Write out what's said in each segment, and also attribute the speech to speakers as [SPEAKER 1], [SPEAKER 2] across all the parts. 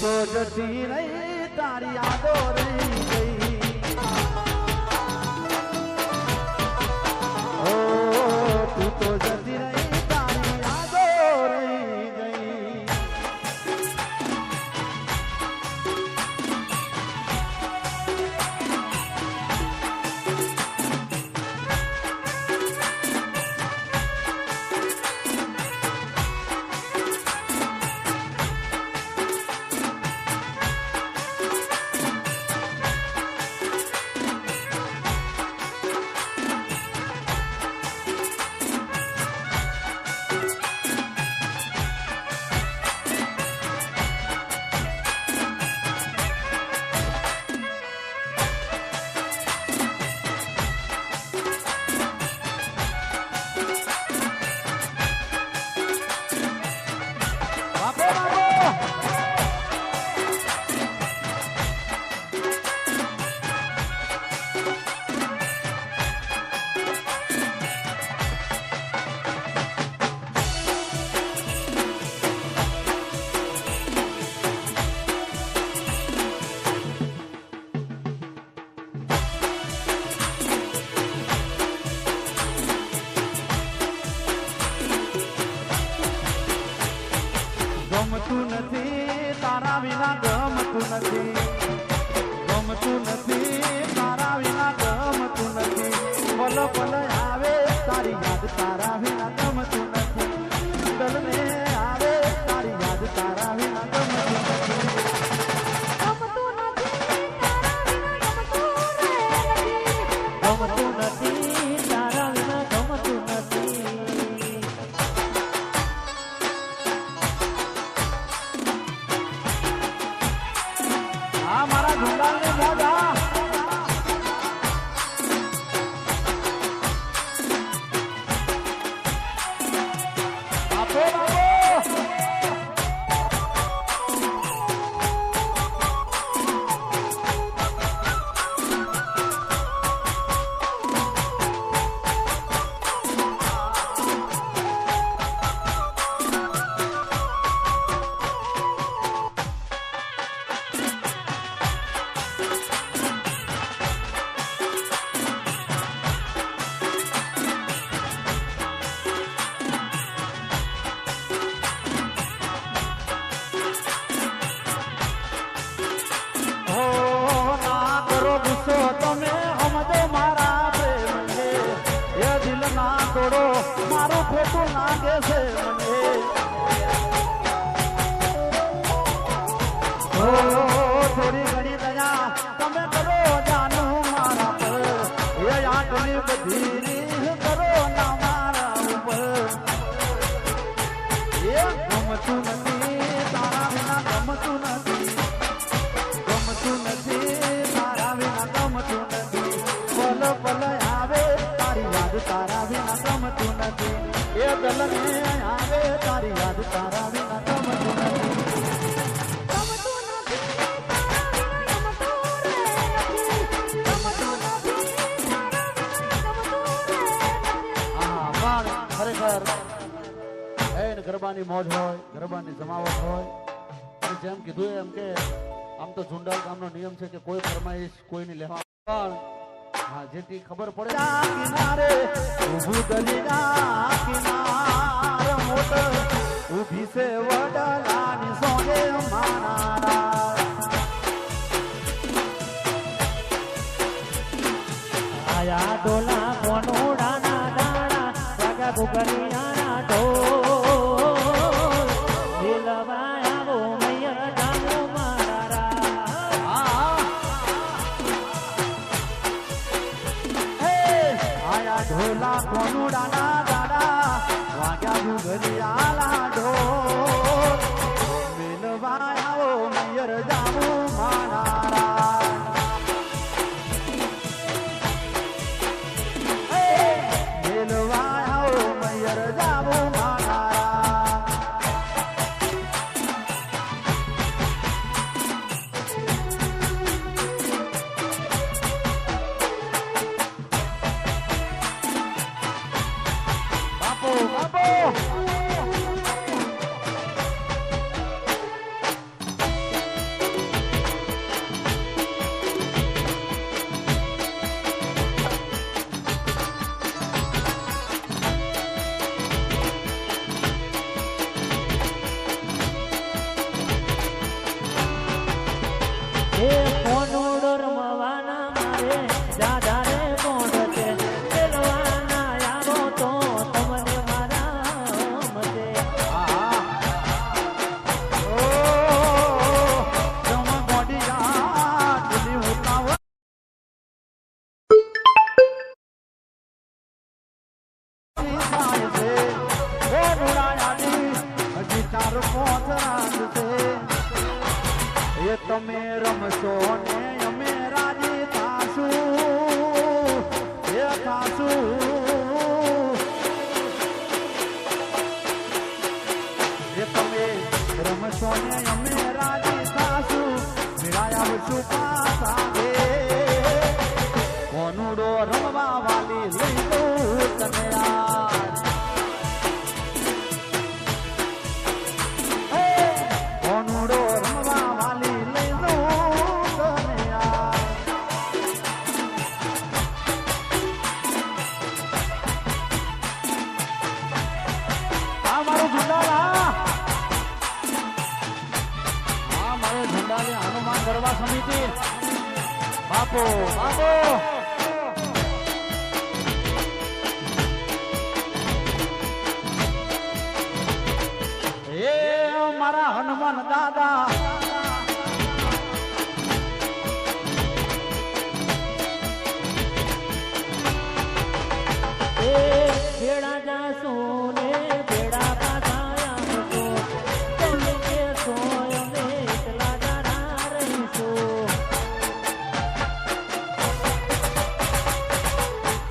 [SPEAKER 1] તો જતી રહી તારી યાદો રહી ગઈ. તું તો જતી તારા વિના ગમતું નથી. ગમતું નથી, તારા વિના ગમતું નથી. પલ પલ આવે તારી યાદ તારા વિના ગમતું નથી. कैसे मन એ આવે તારી યાદ ગરબાની મોજ હોય, ગરબાની જમાવટ હોય. જેમ કીધું એમ કે આમ તો ઝુંડાલ ગામનો નિયમ છે કે કોઈ ફરમાઈશ, કોઈની લેવા પણ હા, જેથી ખબર પડે. કિનારે ઊભું દરિયા કિનાર મોટ ઊભી છે વડલાની સોને માનારા
[SPEAKER 2] આયા ડોલા
[SPEAKER 1] વાગ્યા ઘુઘરિયાલા બાપો બાપો મારા હનુમાન દાદા.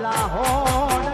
[SPEAKER 1] मिला होना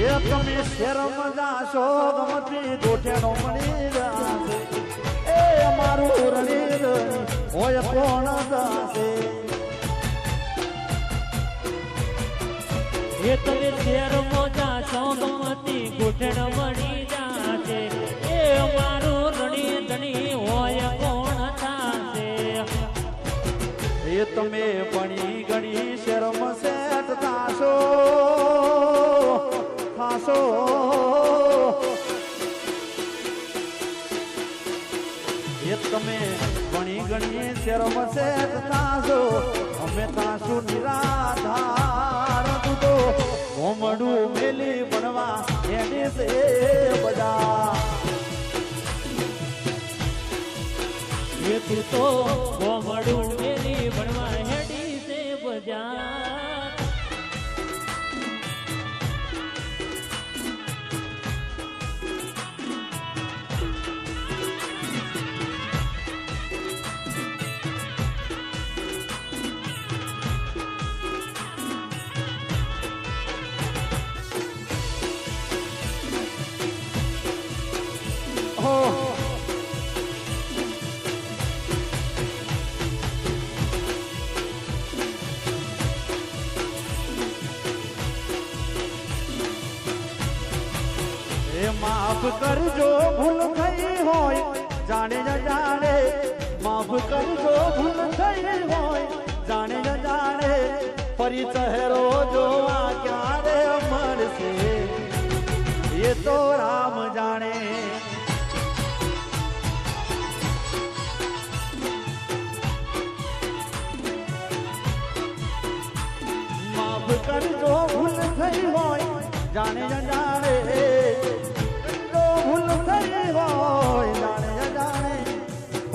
[SPEAKER 1] એ તમે શરમ જાશો ગમતી દોઠેનો મળી જાશે. એ અમારું રણીર હોય કોણ જાશે?
[SPEAKER 2] એ તમે શેર મોજા સૌગમતી ઘૂંટણ મળી જાશે. એ મારું રણી ધણી હોય કોણ થાશે
[SPEAKER 1] એ તમે ભણી ગણી શરમ સેટ થાશો થાશો તમે ઘણી ઘણી શરમ વસે થાશો. અમે થાશું નિરાધાર દૂધો ઘોમડું મેલી ભણવા એને સે બધા.
[SPEAKER 2] એ તું તો ઘોમડું મેલી ભણવા
[SPEAKER 1] એ માફ કરજો ભૂલ થઈ હોય જાણે ન જાણે માફ કરજો ભૂલ થઈ હોય જાણે ન જાણે ફરી ચહેરો જોવા ક્યારે મળશે એ તો રામ જાણે માફ કરજો ભૂલ થઈ હોય જાણે ન જાણે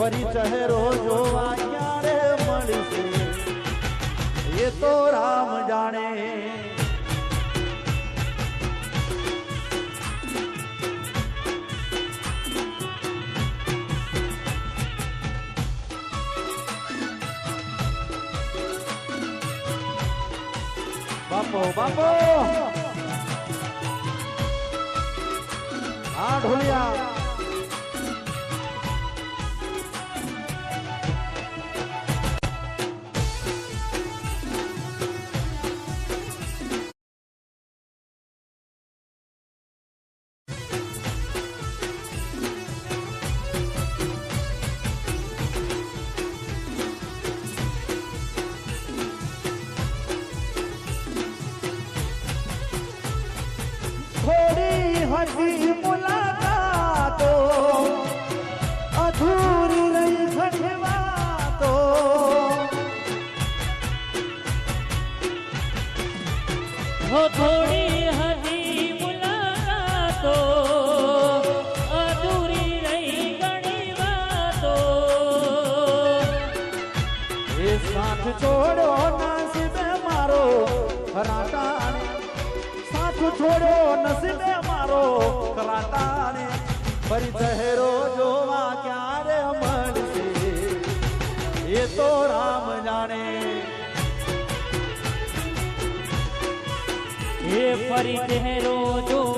[SPEAKER 1] ફરી ચહેરો જોવા ક્યારે મળશે એ તો રામ જાણે બાપો બાપો હા ઢોલિયા হতি মোলা ફરી ચહેરો જોવા ક્યારે મળશે? એ તો રામ જાણે.
[SPEAKER 2] એ ફરી ચહેરો જોવા